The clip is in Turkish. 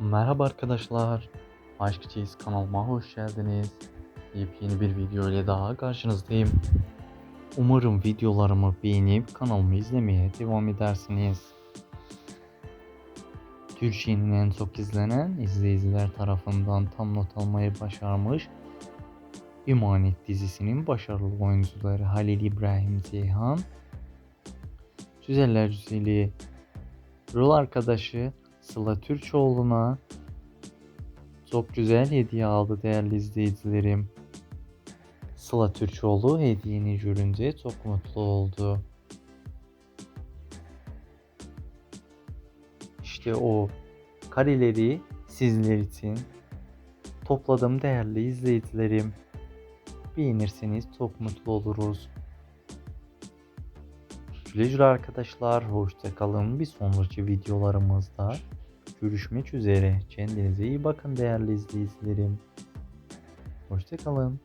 Merhaba arkadaşlar. Aşk Çeyiz kanalıma hoş geldiniz. Yepyeni bir video ile daha karşınızdayım. Umarım videolarımı beğenip kanalımı izlemeye devam edersiniz. Türkiye'nin en çok izlenen izleyiciler tarafından tam not almayı başarmış İmanet dizisinin başarılı oyuncuları Halil İbrahim Ceyhan, Güzeller Güzeli rol arkadaşı Sıla Türkoğlu'na çok güzel hediye aldı değerli izleyicilerim. Sıla Türkoğlu hediyeni görünce çok mutlu oldu. İşte o kareleri sizler için topladım değerli izleyicilerim. Beğenirseniz çok mutlu oluruz. Güle arkadaşlar. Hoşça kalın. Bir sonraki videolarımızda görüşmek üzere. Kendinize iyi bakın değerli izleyicilerim. Hoşça kalın.